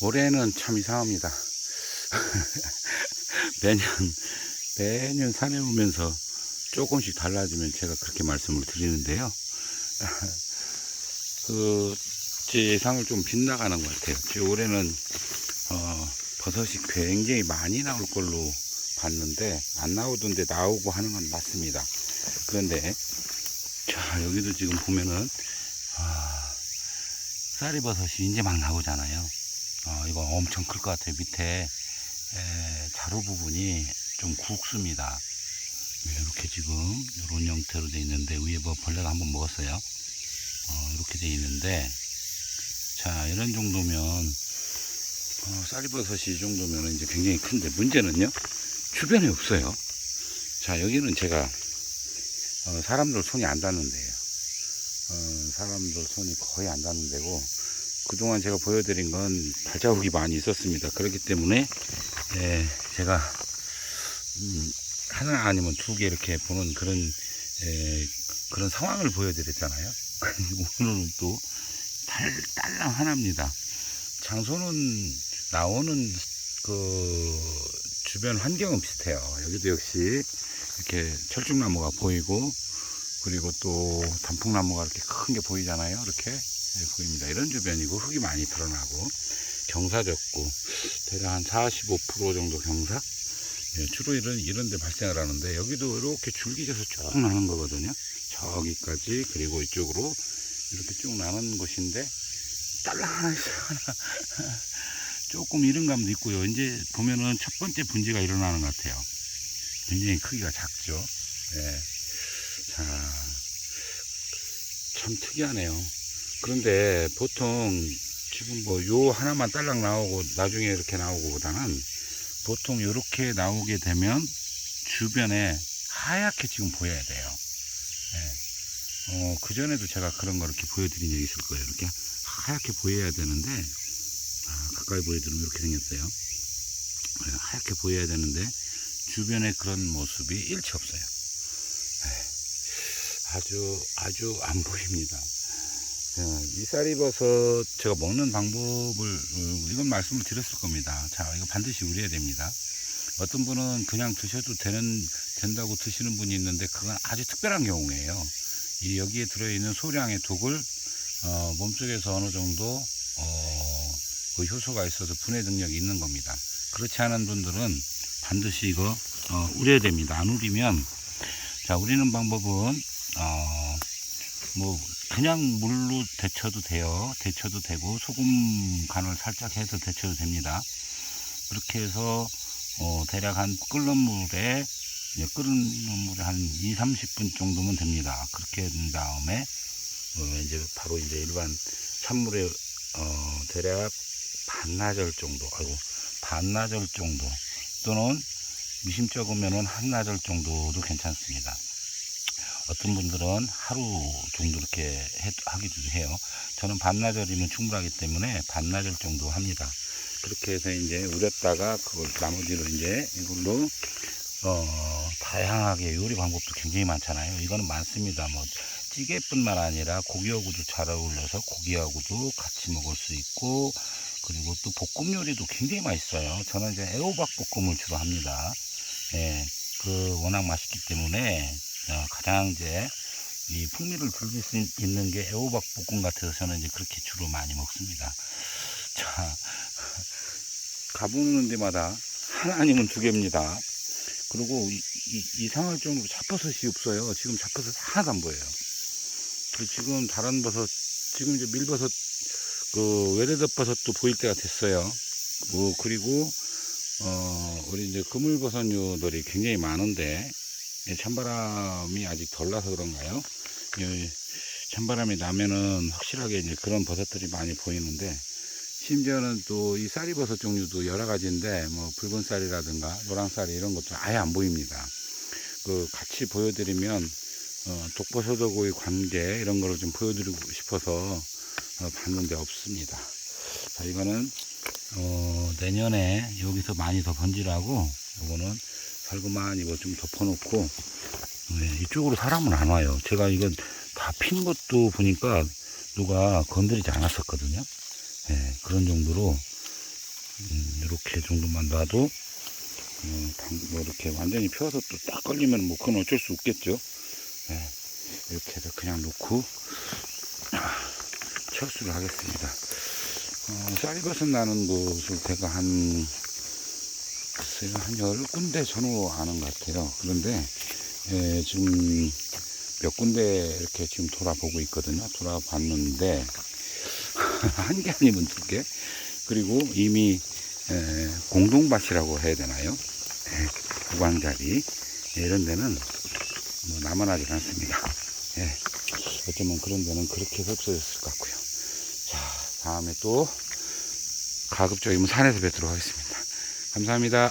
올해는 참 이상합니다. 매년, 매년 산에 오면서 조금씩 달라지면 제가 그렇게 말씀을 드리는데요. 그, 제 예상을 좀 빗나가는 것 같아요. 제 올해는, 어, 버섯이 굉장히 많이 나올 걸로 봤는데, 안 나오던데 나오고 하는 건 맞습니다. 그런데, 자, 여기도 지금 보면은, 아, 쌀이버섯이 이제 막 나오잖아요. 어, 이거 엄청 클 것 같아요. 밑에 에, 자루 부분이 좀 굵습니다. 네, 이렇게 지금 이런 형태로 돼 있는데 위에 뭐 벌레가 한번 먹었어요. 어, 이렇게 돼 있는데 자 이런 정도면 어, 쌀이버섯이 이 정도면 이제 굉장히 큰데 문제는요 주변에 없어요. 자 여기는 제가 어, 사람들 손이 안 닿는데요. 어, 사람들 손이 거의 안 닿는 데고 그동안 제가 보여드린 건 발자국이 많이 있었습니다. 그렇기 때문에 예, 제가 음, 하나 아니면 두 개 이렇게 보는 그런 예, 그런 상황을 보여드렸잖아요. 오늘은 또 달, 딸랑 하나입니다. 장소는 나오는 그 주변 환경은 비슷해요. 여기도 역시 이렇게 철쭉나무가 보이고 그리고 또 단풍나무가 이렇게 큰 게 보이잖아요. 이렇게 예, 보입니다. 이런 주변이고 흙이 많이 드러나고 경사졌고 대략 한 45% 정도 경사 예, 주로 이런 이런 데 발생을 하는데 여기도 이렇게 줄기져서 쭉 나는 거거든요. 저기까지 그리고 이쪽으로 이렇게 쭉 나는 곳인데 딸랑 하나. 하나. 조금 이른 감도 있고요. 이제 보면은 첫 번째 분지가 일어나는 것 같아요. 굉장히 크기가 작죠. 예. 자, 참 특이하네요. 그런데 보통 지금 뭐 요 하나만 딸랑 나오고 나중에 이렇게 나오고 보다는 보통 이렇게 나오게 되면 주변에 하얗게 지금 보여야 돼요. 예. 어, 그전에도 제가 그런 거 이렇게 보여드린 적이 있을 거예요. 이렇게 하얗게 보여야 되는데, 아, 가까이 보여드리면 이렇게 생겼어요. 예, 하얗게 보여야 되는데, 주변에 그런 모습이 일치 없어요. 예. 아주, 아주 안 보입니다. 자, 이 쌀이버섯 제가 먹는 방법을 어, 이건 말씀을 드렸을 겁니다. 자, 이거 반드시 우려야 됩니다. 어떤 분은 그냥 드셔도 되는 된다고 드시는 분이 있는데 그건 아주 특별한 경우예요. 이 여기에 들어있는 소량의 독을 어, 몸속에서 어느 정도 어, 그 효소가 있어서 분해 능력이 있는 겁니다. 그렇지 않은 분들은 반드시 이거 어, 우려야 됩니다. 안 우리면 자 우리는 방법은 어, 뭐 그냥 물로 데쳐도 돼요. 데쳐도 되고 소금 간을 살짝 해서 데쳐도 됩니다. 그렇게 해서 어, 대략 한 끓는 물에 예, 끓는 물에 한 2, 30분 정도면 됩니다. 그렇게 된 다음에 어, 이제 바로 이제 일반 찬물에 어, 대략 반나절 정도, 아이고 반나절 정도 또는 미심쩍으면은 한나절 정도도 괜찮습니다. 어떤 분들은 하루 정도 이렇게 해- 하기도 해요. 저는 반나절이면 충분하기 때문에 반나절 정도 합니다. 그렇게 해서 이제 우렸다가 그걸 나머지로 이제 이걸로 어 다양하게 요리 방법도 굉장히 많잖아요. 이거는 많습니다. 뭐 찌개뿐만 아니라 고기하고도 잘 어울려서 고기하고도 같이 먹을 수 있고 그리고 또 볶음 요리도 굉장히 맛있어요. 저는 이제 애호박 볶음을 주로 합니다. 예, 그 워낙 맛있기 때문에 어, 가장 이제 이 풍미를 즐길 수 있는 게 애호박 볶음 같아서 저는 이제 그렇게 주로 많이 먹습니다. 자, 가보는 데마다 하나 아니면 두 개입니다. 그리고 이, 이, 이상할 정도로 잡버섯이 없어요. 지금 잡버섯 하나도 안 보여요. 그리고 지금 다른 버섯, 지금 이제 밀버섯, 그 외래덮 버섯도 보일 때가 됐어요. 뭐 그리고 어 우리 이제 그물버섯류들이 굉장히 많은데 예, 찬바람이 아직 덜 나서 그런가요? 예, 찬바람이 나면은 확실하게 이제 그런 버섯들이 많이 보이는데 심지어는 또 이 쌀이버섯 종류도 여러 가지인데 뭐 붉은 쌀이라든가 노란 쌀이 이런 것도 아예 안 보입니다. 그 같이 보여드리면 어, 독버섯하고의 관계 이런 거를 좀 보여드리고 싶어서 어, 봤는데 없습니다. 자 이거는 어, 내년에 여기서 많이 더 번지라고 이거는 살그만 이거 좀 덮어놓고 네, 이쪽으로 사람은 안 와요. 제가 이건 다 핀 것도 보니까 누가 건드리지 않았었거든요. 예, 그런 정도로 음, 이렇게 정도만 놔도 어, 당- 뭐 이렇게 완전히 펴서 또 딱 걸리면 뭐 그건 어쩔 수 없겠죠. 예, 이렇게 해서 그냥 놓고 아, 철수를 하겠습니다. 어, 쌀이 벗어나는 곳을 제가 한 글쎄요 한열 군데 전후 아는 것 같아요. 그런데 예, 지금 몇 군데 이렇게 지금 돌아보고 있거든요. 돌아봤는데 한 개 아니면 두 개. 그리고 이미 에, 공동밭이라고 해야 되나요? 예, 구강자리 예, 이런 데는 뭐 남아나지 않습니다. 예, 어쩌면 그런 데는 그렇게 없어졌을 것 같고요. 자, 다음에 또 가급적이면 산에서 뵙도록 하겠습니다. 감사합니다.